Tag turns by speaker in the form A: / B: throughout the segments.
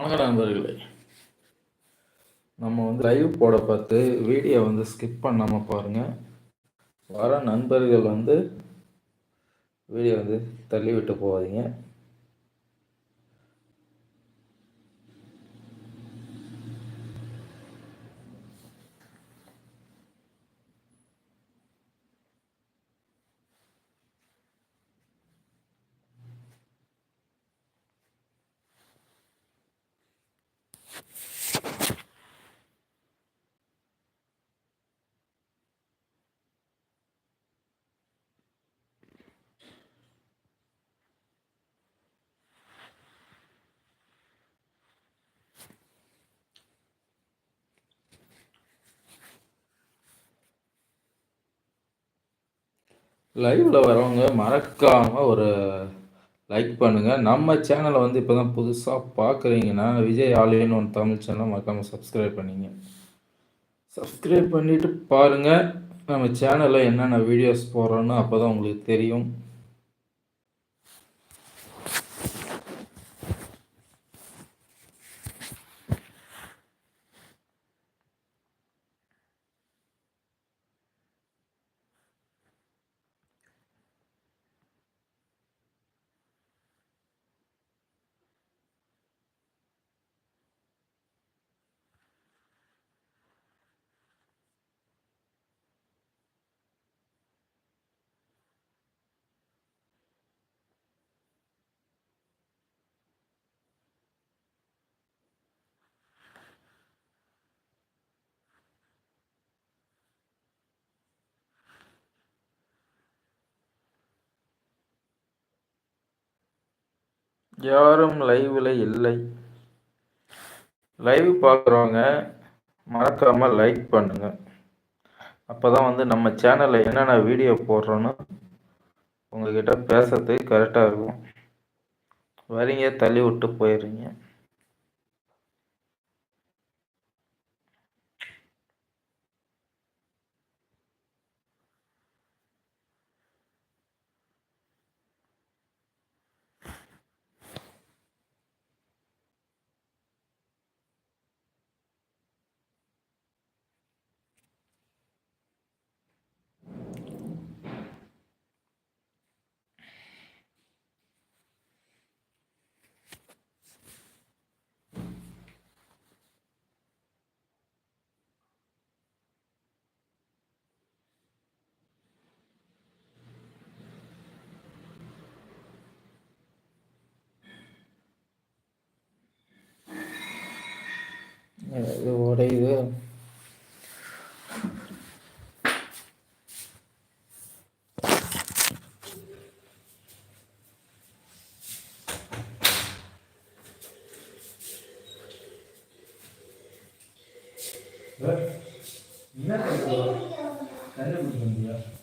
A: வணக்கம் நண்பர்களே. நம்ம வந்து லைவ் போட பார்த்து வீடியோ வந்து ஸ்கிப் பண்ணாமல் பாருங்கள் வர நண்பர்கள் வந்து வீடியோ வந்து தள்ளி விட்டு போகாதீங்க. லைவில் வரவங்க மறக்காமல் ஒரு லைக் பண்ணுங்கள் நம்ம சேனலை வந்து இப்போ தான் புதுசாக பார்க்குறீங்கன்னா விஜய் ஆலியன் ஒன் தமிழ் சேனலை மறக்காமல் சப்ஸ்கிரைப் பண்ணிங்க. சப்ஸ்கிரைப் பண்ணிவிட்டு பாருங்கள் நம்ம சேனலில் என்னென்ன வீடியோஸ் போடுறோன்னு அப்போ தான் உங்களுக்கு தெரியும். யாரும் லைவில் இல்லை. லைவ் பார்க்குறவங்க மறக்காமல் லைக் பண்ணுங்கள் அப்போ தான் வந்து நம்ம சேனலில் என்னென்ன வீடியோ போடுறோன்னு உங்ககிட்ட பேசுறதுக்கு கரெக்டாக இருக்கும். வரீங்க தள்ளி விட்டு போயிடுறீங்க. இது உடையுது
B: என்ன கண்டுபிடிக்க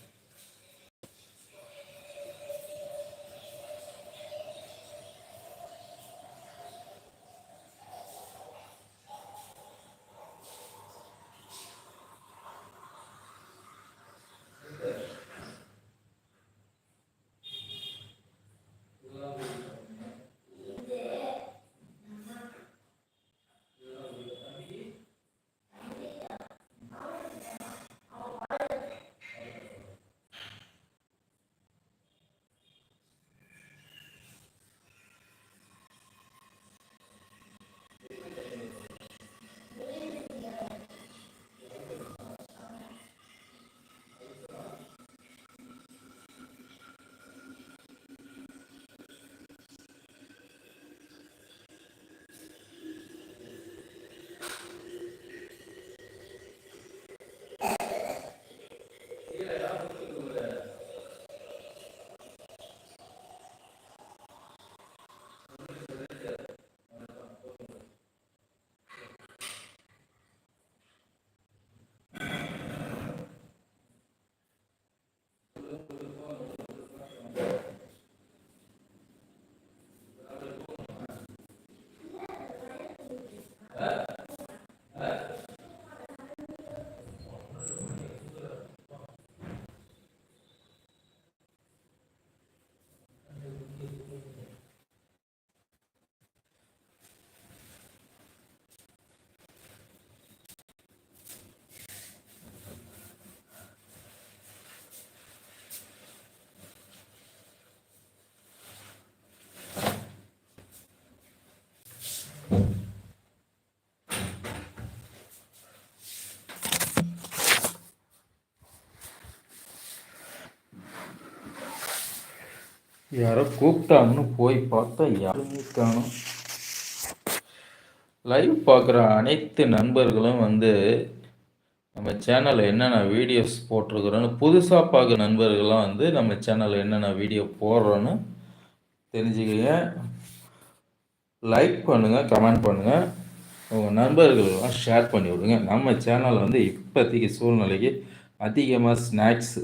A: யாரோ கூப்பிட்டாங்கன்னு போய் பார்த்தா யாருமே காணும் லைவ் பார்க்குற அனைத்து நண்பர்களும் வந்து நம்ம சேனலில் என்னென்ன வீடியோஸ் போட்டிருக்கிறோன்னு புதுசாக பார்க்குற நண்பர்கள்லாம் வந்து நம்ம சேனலில் என்னென்ன வீடியோ போடுறோன்னு தெரிஞ்சுக்கங்க லைக் பண்ணுங்கள் கமெண்ட் பண்ணுங்கள் உங்கள் நண்பர்கள்லாம் ஷேர் பண்ணி விடுங்க. நம்ம சேனலில் வந்து இப்போதைக்கு சூழ்நிலைக்கு அதிகமாக ஸ்நாக்ஸ்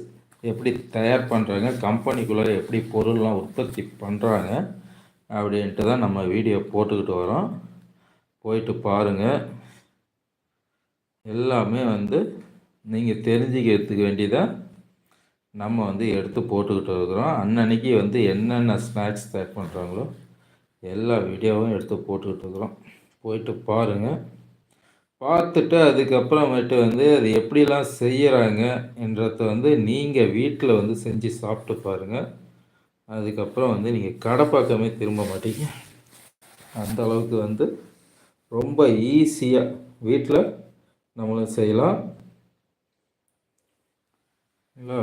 A: எப்படி தயார் பண்ணுறாங்க கம்பெனிக்குள்ளே எப்படி பொருள்லாம் உற்பத்தி பண்ணுறாங்க அப்படின்ட்டு தான் நம்ம வீடியோ போட்டுக்கிட்டு வரோம். போயிட்டு பாருங்கள் எல்லாமே வந்து நீங்கள் தெரிஞ்சுக்கிறதுக்கு வேண்டியதாக நம்ம வந்து எடுத்து போட்டுக்கிட்டு இருக்கிறோம். அன்னன்னைக்கு வந்து என்னென்ன ஸ்நாக்ஸ் தயார் பண்ணுறாங்களோ எல்லா வீடியோவும் எடுத்து போட்டுக்கிட்டுருக்குறோம். போயிட்டு பாருங்கள் பார்த்துட்டு அதுக்கப்புறமேட்டு வந்து அது எப்படிலாம் செய்கிறாங்க என்றத வந்து நீங்கள் வீட்டில் வந்து செஞ்சு சாப்பிட்டு பாருங்கள் அதுக்கப்புறம் வந்து நீங்கள் கடை பக்கமே திரும்ப மாட்டீங்க. அந்த அளவுக்கு வந்து ரொம்ப ஈஸியாக வீட்டில் நம்மளும் செய்யலாம். இல்லை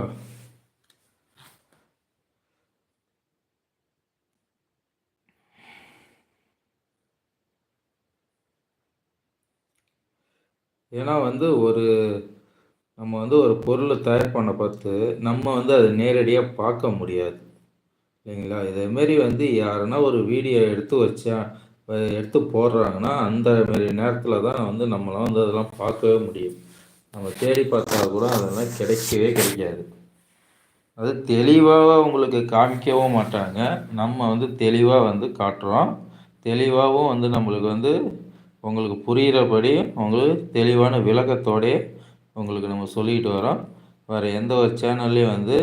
A: ஏன்னா வந்து ஒரு நம்ம வந்து ஒரு பொருளை தயார் பண்ண பார்த்து நம்ம வந்து அதை நேரடியாக பார்க்க முடியாது. இல்லைங்களா? இதேமாரி வந்து யாருன்னா ஒரு வீடியோ எடுத்து வச்சா எடுத்து போடுறாங்கன்னா அந்த மாரி நேரத்தில் தான் வந்து நம்மளாம் வந்து அதெல்லாம் பார்க்கவே முடியும். நம்ம தேடி பார்த்தா கூட அதெல்லாம் கிடைக்கவே கிடைக்காது. அது தெளிவாக உங்களுக்கு காமிக்கவும் மாட்டாங்க. நம்ம வந்து தெளிவாக வந்து காட்டுறோம். தெளிவாகவும் வந்து நம்மளுக்கு வந்து உங்களுக்கு புரிகிறபடி உங்களுக்கு தெளிவான விளக்கத்தோடே உங்களுக்கு நம்ம சொல்லிக்கிட்டு வரோம். வேறு எந்த ஒரு சேனல்லையும் வந்து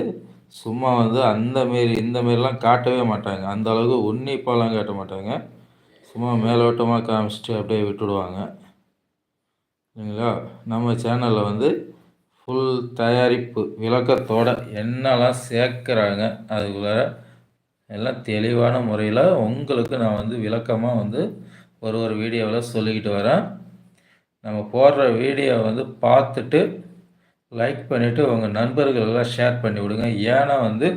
A: சும்மா வந்து அந்த மாரி இந்த மாரிலாம் காட்டவே மாட்டாங்க. அந்த அளவுக்கு உன்னிப்பாலாம் காட்ட மாட்டாங்க. சும்மா மேலோட்டமாக காமிச்சிட்டு அப்படியே விட்டுடுவாங்க. இல்லைங்களா? நம்ம சேனலில் வந்து ஃபுல் தயாரிப்பு விளக்கத்தோடு என்னெல்லாம் சேர்க்குறாங்க அதுக்குள்ளே எல்லாம் தெளிவான முறையில் உங்களுக்கு நான் வந்து விளக்கமாக வந்து ஒரு ஒரு வீடியோவில் சொல்லிக்கிட்டு வரேன் நம்ம போடுற வீடியோ வந்து பார்த்துட்டு லைக் பண்ணிவிட்டு உங்கள் நண்பர்களெல்லாம் ஷேர் பண்ணி விடுங்க. ஏன்னா வந்து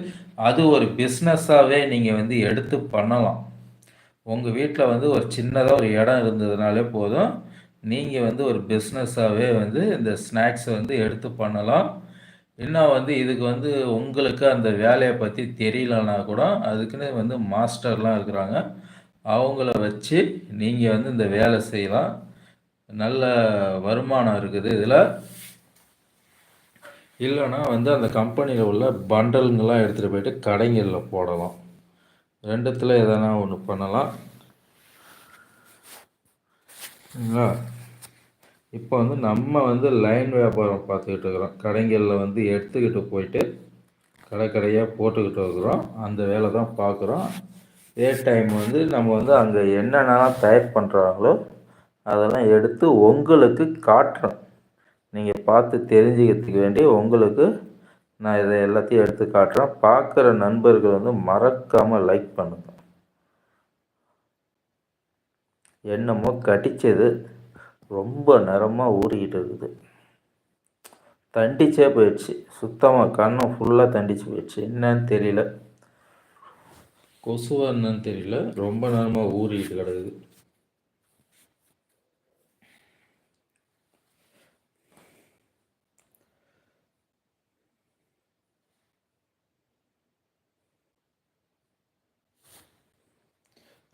A: அது ஒரு பிஸ்னஸாகவே நீங்கள் வந்து எடுத்து பண்ணலாம். உங்கள் வீட்டில் வந்து ஒரு சின்னதாக ஒரு இடம் இருந்ததுனாலே போதும். நீங்கள் வந்து ஒரு பிஸ்னஸாகவே வந்து இந்த ஸ்நாக்ஸை வந்து எடுத்து பண்ணலாம். இன்னும் வந்து இதுக்கு வந்து உங்களுக்கு அந்த வேலையை பற்றி தெரியலன்னா கூட அதுக்குன்னு வந்து மாஸ்டர்லாம் இருக்கிறாங்க. அவங்கள வச்சு நீங்கள் வந்து இந்த வேலை செய்யலாம். நல்ல வருமானம் இருக்குது இதில். இல்லைன்னா வந்து அந்த கம்பெனியில் உள்ள பண்டலுங்கெல்லாம் எடுத்துகிட்டு போயிட்டு கடைங்களில் போடலாம். ரெண்டுத்தில் எதனா ஒன்று பண்ணலாம். சரிங்களா இப்போ வந்து நம்ம வந்து லைன் வியாபாரம் பார்த்துக்கிட்டு இருக்கிறோம். கடைங்களில் வந்து எடுத்துக்கிட்டு போயிட்டு கடை கடையாக போட்டுக்கிட்டு இருக்கிறோம். அந்த வேலை தான் பார்க்குறோம். இதே டைம் வந்து நம்ம வந்து அங்கே என்னென்னலாம் தயார் பண்ணுறாங்களோ அதெல்லாம் எடுத்து உங்களுக்கு காட்டுறோம். நீங்கள் பார்த்து தெரிஞ்சுக்கிறதுக்கு வேண்டி உங்களுக்கு நான் இதை எல்லாத்தையும் எடுத்து காட்டுறேன் பார்க்குற நண்பர்கள் வந்து மறக்காமல் லைக் பண்ணுங்கள் என்னமோ கடிச்சது. ரொம்ப நேரமாக ஊறிக்கிட்டு இருக்குது. தண்டிச்சே போயிடுச்சு. சுத்தமாக கண்ணம் ஃபுல்லாக தண்டிச்சு போயிடுச்சு. என்னன்னு தெரியல. கொசுவா என்னன்னு தெரியல. ரொம்ப நேரமாக ஊறிட்டு கிடக்குது.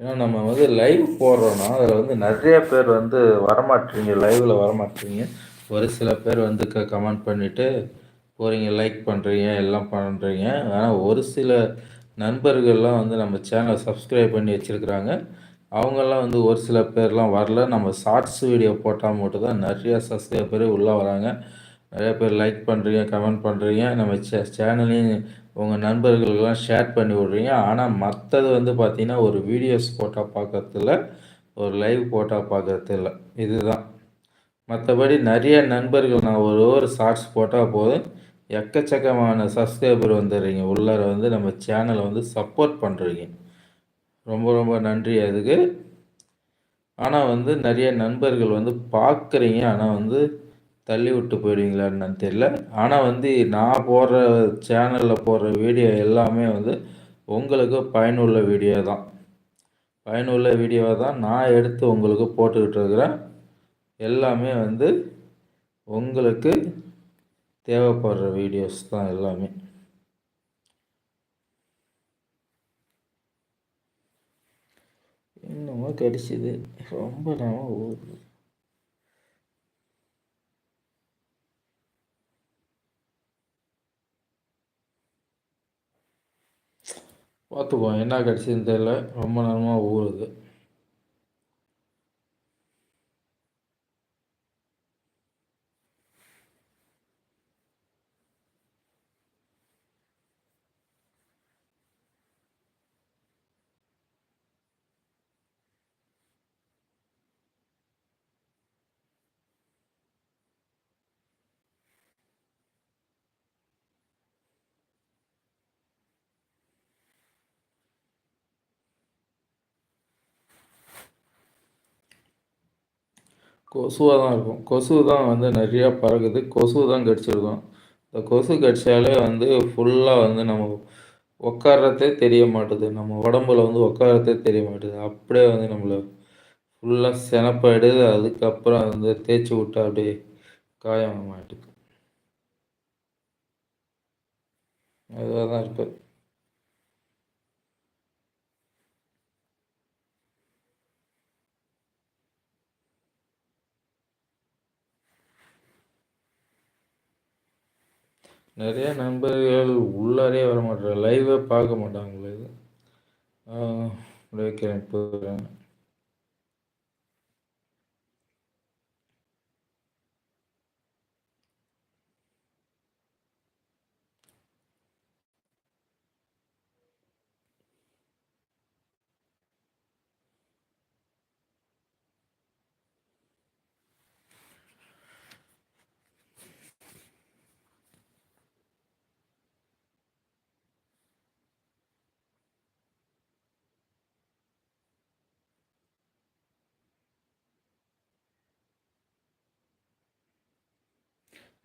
A: ஏன்னா நம்ம வந்து லைவ் போடுறோன்னா அதில் வந்து நிறைய பேர் வந்து வரமாட்டீங்க. லைவில் வரமாட்டீங்க. ஒரு சில பேர் வந்து க கமெண்ட் பண்ணிவிட்டு போகிறீங்க லைக் பண்ணுறீங்க எல்லாம் பண்ணுறீங்க ஆனால் ஒரு சில நண்பர்கள்லாம் வந்து நம்ம சேனலை சப்ஸ்கிரைப் பண்ணி வச்சுருக்குறாங்க. அவங்கெல்லாம் வந்து ஒரு சில பேர்லாம் வரல. நம்ம ஷார்ட்ஸ் வீடியோ போட்டால் மட்டும் தான் நிறையா சப்ஸ்கிரைபர் உள்ளே வராங்க. நிறைய பேர் லைக் பண்ணுறீங்க கமெண்ட் பண்ணுறீங்க நம்ம சே சேனலையும் உங்கள் நண்பர்களுக்கெல்லாம் ஷேர் பண்ணி விட்றீங்க. ஆனால் மற்றது வந்து பார்த்திங்கன்னா ஒரு வீடியோஸ் போட்டால் பார்க்கறதில்ல ஒரு லைவ் போட்டால் பார்க்கறதில்ல. இதுதான். மற்றபடி நிறைய நண்பர்கள் நான் ஒரு ஒரு ஷார்ட்ஸ் போட்டால் போதும். எக்கச்சக்கமான சப்ஸ்கிரைபர் வந்துடுறீங்க. உள்ளார வந்து நம்ம சேனலை வந்து சப்போர்ட் பண்ணுறீங்க ரொம்ப ரொம்ப நன்றி அதுக்கு. ஆனால் வந்து நிறைய நண்பர்கள் வந்து பார்க்குறீங்க. ஆனால் வந்து தள்ளி விட்டு போயிடுவீங்களான்னு தெரியல. ஆனால் வந்து நான் போடுற சேனலில் போடுற வீடியோ எல்லாமே வந்து உங்களுக்கு பயனுள்ள வீடியோ தான். பயனுள்ள வீடியோவை தான் நான் எடுத்து உங்களுக்கு போட்டுக்கிட்டு இருக்கிறேன். எல்லாமே வந்து உங்களுக்கு தேவைப்படுற வீடியோஸ் தான் எல்லாமே. என்னமோ கடிச்சிது. ரொம்ப நேரம் ஊறுது பார்த்துக்குவோம் என்ன கடிச்சதுன்னு தெரியல. ரொம்ப நேரமாக ஊறுது கொசுவாக தான் இருக்கும். கொசு தான் வந்து நிறையா பறகுது கொசு தான் கடிச்சிருக்கும். இந்த கொசு கடிச்சாலே வந்து ஃபுல்லாக வந்து நம்ம உட்கார்றதே தெரிய மாட்டுது. நம்ம உடம்புல வந்து உட்காரத்தே தெரிய மாட்டுது. அப்படியே வந்து நம்மளை ஃபுல்லாக செனப்பாயிடுது அதுக்கப்புறம் வந்து தேய்ச்சி விட்டா அப்படியே காயம் மாட்டுது அதுவாக தான் இருக்குது நிறைய நண்பர்கள் உள்ளாரே வர மாட்டாங்க லைவே பார்க்க மாட்டாங்களே. இது வைக்கிறேன் இப்போ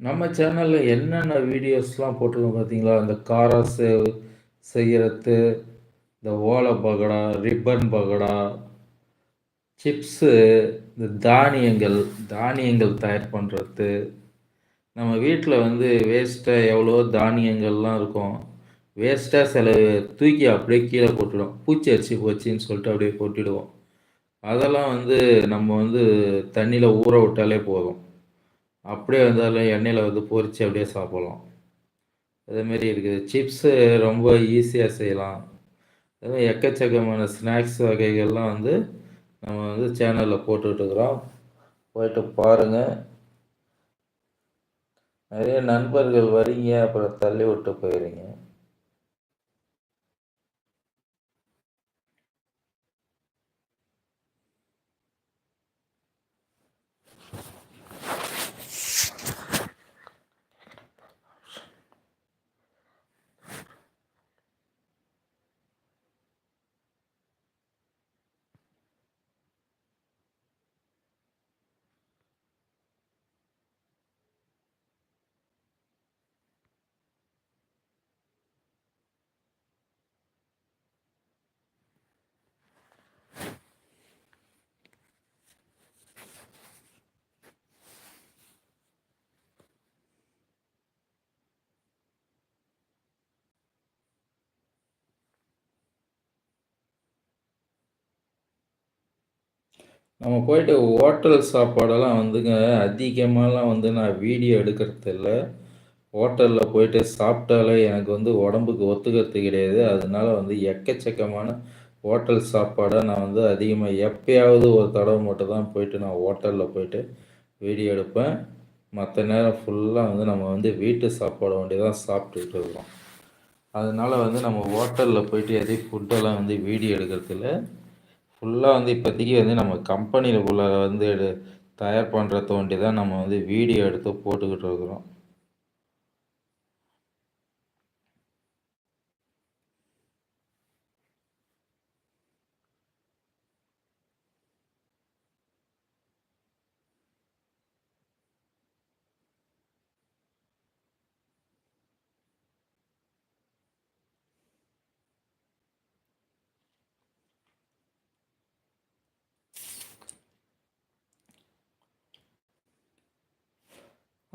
A: நம்ம சேனலில் என்னென்ன வீடியோஸ்லாம் போட்டிருக்கோம் பார்த்தீங்களா? இந்த காரா சேவ் செய்கிறது இந்த ஓலை பகடா ரிப்பன் பகடா சிப்ஸு இந்த தானியங்கள் தானியங்கள் தயார் பண்ணுறது நம்ம வீட்டில் வந்து வேஸ்ட்டாக எவ்வளோ தானியங்கள்லாம் இருக்கும். வேஸ்ட்டாக சில தூக்கி அப்படியே கீழே போட்டுவிடும் பூச்சி அரிசி போச்சின்னு சொல்லிட்டு அப்படியே கொட்டிடுவோம் அதெல்லாம் வந்து நம்ம வந்து தண்ணியில் ஊற விட்டாலே போதும். அப்படியே வந்து அதில் எண்ணெயில் வந்து பொரித்து அப்படியே சாப்பிட்லாம். அதேமாரி இருக்குது. சிப்ஸு ரொம்ப ஈஸியாக செய்யலாம். அதுமாதிரி எக்கச்சக்கமான ஸ்நாக்ஸ் வகைகள்லாம் வந்து நம்ம வந்து சேனலில் போட்டுட்ருக்குறோம். போயிட்டு பாருங்கள் நிறைய நண்பர்கள் வரீங்க அப்புறம் தள்ளி விட்டு போயிடுறீங்க நம்ம போயிட்டு ஹோட்டல் சாப்பாடெல்லாம் வந்துங்க அதிகமாகலாம் வந்து நான் வீடியோ எடுக்கிறது இல்லை. ஹோட்டலில் போயிட்டு சாப்பிட்டாலே எனக்கு வந்து உடம்புக்கு ஒத்துக்கிறது கிடையாது. அதனால வந்து எக்கச்சக்கமான ஹோட்டல் சாப்பாடை நான் வந்து அதிகமாக எப்பயாவது ஒரு தடவை மட்டும் தான் போயிட்டு நான் ஹோட்டலில் போயிட்டு வீடியோ எடுப்பேன். மற்ற நேரம் ஃபுல்லாக வந்து நம்ம வந்து வீட்டு சாப்பாடு வண்டி தான் சாப்பிட்டுட்டு இருக்கோம். அதனால் வந்து நம்ம ஹோட்டலில் போயிட்டு எதையும் ஃபுட்டெல்லாம் வந்து வீடியோ எடுக்கிறதில்ல ஃபுல்லாக வந்து இப்போதைக்கு வந்து நம்ம கம்பெனியில் உள்ள வந்து தயார் பண்ணுறத தோண்டி தான் நம்ம வந்து வீடியோ எடுத்து போட்டுக்கிட்டு இருக்கிறோம்.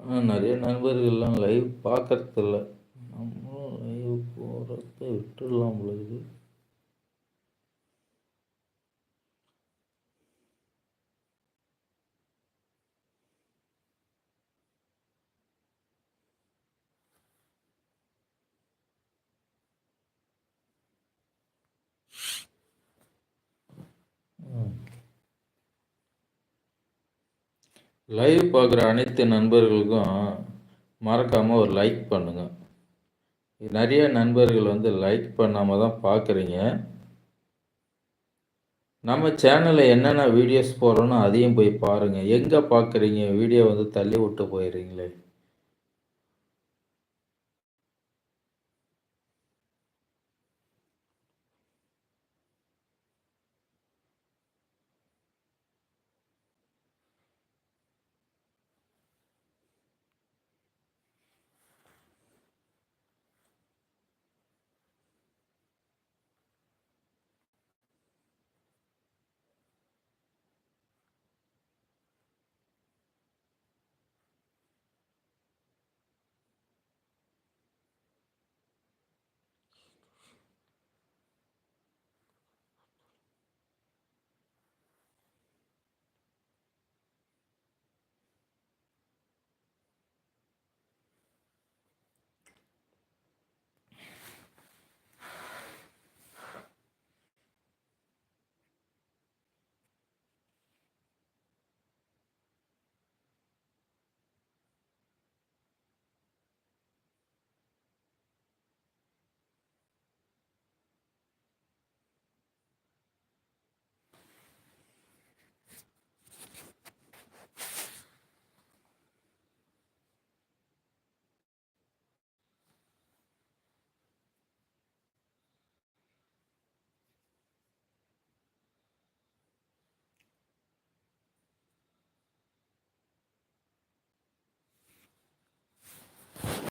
A: நிறைய நண்பர்கள்லாம் லைவ் பார்க்கறதில்ல. நம்மளும் லைவ் போகிறத விட்டுடலாம் போல இருக்குது. லைவ் பார்க்குற அனைத்து நண்பர்களுக்கும் மறக்காமல் ஒரு லைக் பண்ணுங்கள் நிறைய நண்பர்கள் வந்து லைக் பண்ணாமல் தான் பார்க்குறீங்க. நம்ம சேனலில் என்னென்ன வீடியோஸ் போடுறோன்னு அதையும் போய் பாருங்கள் எங்கே பார்க்குறீங்க? வீடியோ வந்து தள்ளி விட்டு போயிடுறீங்களே.